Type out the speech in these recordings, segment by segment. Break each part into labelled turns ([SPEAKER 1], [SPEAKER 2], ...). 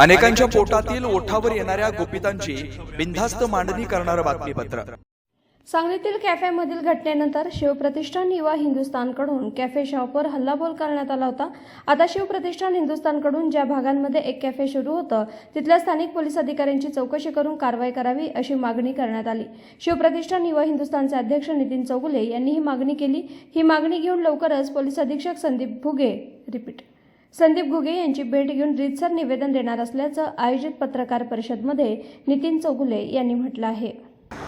[SPEAKER 1] अनेकांच्या पोटातील ओठावर येणाऱ्या गुपितांची बिनधास्त मांडणी करणारं बातमीपत्र.
[SPEAKER 2] सांगलीतील कॅफेमधील घटनेनंतर शिवप्रतिष्ठान युवा हिंदुस्थानकडून कॅफे शॉपवर हल्लाबोल करण्यात आला होता. आता शिवप्रतिष्ठान हिंदुस्थानकडून ज्या भागांमध्ये एक कॅफे सुरू होतं तिथल्या स्थानिक पोलीस अधिकाऱ्यांची चौकशी करून कारवाई करावी अशी मागणी करण्यात आली. शिवप्रतिष्ठान युवा हिंदुस्थानचे अध्यक्ष नितीन चौगुले यांनी ही मागणी केली. ही मागणी घेऊन लवकरच पोलीस अधीक्षक संदीप भुगे रिपीट संदीप घुगे यांची भेट घेऊन रितसर निवेदन देणार असल्याचं आयोजित पत्रकार परिषदमध्ये नितीन चौगुले यांनी म्हटलं आहे.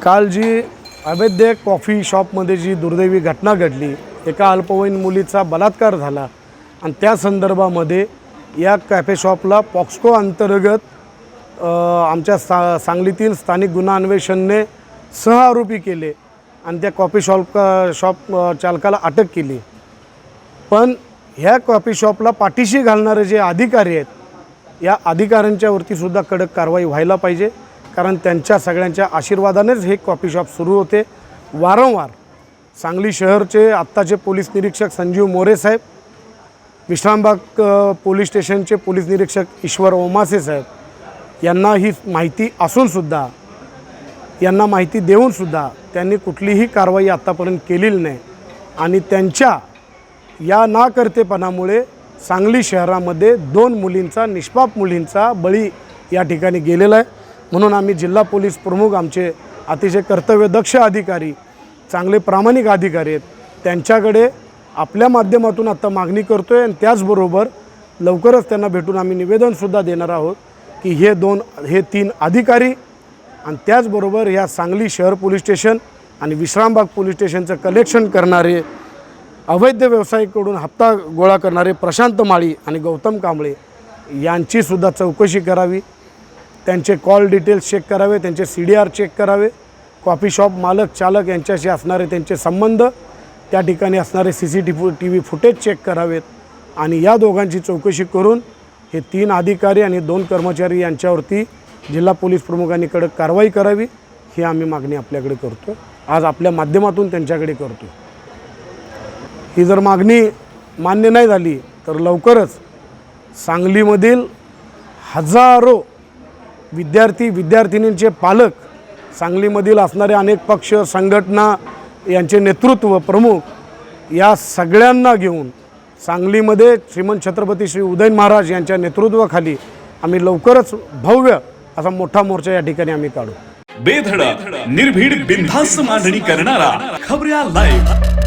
[SPEAKER 3] काल जी अवैध कॉफी शॉपमध्ये जी दुर्दैवी घटना घडली एका अल्पवयीन मुलीचा बलात्कार झाला आणि त्या संदर्भामध्ये या कॅफे शॉपला पॉक्सको अंतर्गत आमच्या सा सांगलीतील स्थानिक गुन्हा अन्वेषणने सह आरोपी केले आणि त्या कॉफी शॉप शॉप चालकाला अटक केली. पण ह्या कॉफी शॉपला पाठीशी घालणारे जे अधिकारी आहेत या अधिकाऱ्यांच्यावरती सुद्धा कडक कारवाई व्हायला पाहिजे. कारण त्यांच्या सगळ्यांच्या आशीर्वादानेच हे कॉफी शॉप सुरू होते. वारंवार सांगली शहरचे आत्ताचे पोलीस निरीक्षक संजीव मोरे साहेब विश्रामबाग पोलीस स्टेशनचे पोलीस निरीक्षक ईश्वर ओमासे साहेब यांना ही माहिती असूनसुद्धा यांना माहिती देऊनसुद्धा त्यांनी कुठलीही कारवाई आत्तापर्यंत केलेली नाही. आणि त्यांच्या या नाकर्तेपणामुळे सांगली शहरामध्ये दोन मुलींचा निष्पाप मुलींचा बळी या ठिकाणी गेलेला आहे. म्हणून आम्ही जिल्हा पोलीस प्रमुख आमचे अतिशय कर्तव्यदक्ष अधिकारी चांगले प्रामाणिक अधिकारी आहेत. त्यांच्याकडे आपल्या माध्यमातून आत्ता मागणी करतो आहे आणि त्याचबरोबर लवकरच त्यांना भेटून आम्ही निवेदनसुद्धा देणार आहोत की हे दोन हे तीन अधिकारी आणि त्याचबरोबर या सांगली शहर पोलीस स्टेशन आणि विश्रामबाग पोलीस स्टेशनचं कलेक्शन करणारे अवैध व्यावसायिकडून हप्ता गोळा करणारे प्रशांत माळी आणि गौतम कांबळे यांचीसुद्धा चौकशी करावी. त्यांचे कॉल डिटेल्स चेक करावे त्यांचे सी डी आर चेक करावे. कॉफी शॉप मालक चालक यांच्याशी असणारे त्यांचे संबंध त्या ठिकाणी असणारे C C T T V footage check करावेत आणि या दोघांची चौकशी करून हे तीन अधिकारी आणि दोन कर्मचारी यांच्यावरती जिल्हा पोलीस प्रमुखांनी कडक कारवाई करावी. ही आम्ही मागणी आपल्याकडे करतो आज आपल्या माध्यमातून त्यांच्याकडे करतो ही जर मागणी मान्य नाही झाली तर लवकरच सांगलीमधील हजारो विद्यार्थी विद्यार्थिनींचे पालक सांगलीमधील असणारे अनेक पक्ष संघटना यांचे नेतृत्व प्रमुख या सगळ्यांना घेऊन सांगलीमध्ये श्रीमंत छत्रपती श्री उदयन महाराज यांच्या नेतृत्वाखाली आम्ही लवकरच भव्य असा मोठा मोर्चा या ठिकाणी आम्ही काढू.
[SPEAKER 4] बेधडक निर्भीड बिनधास्त मांडणी करणारा खबऱ्या लाईव्ह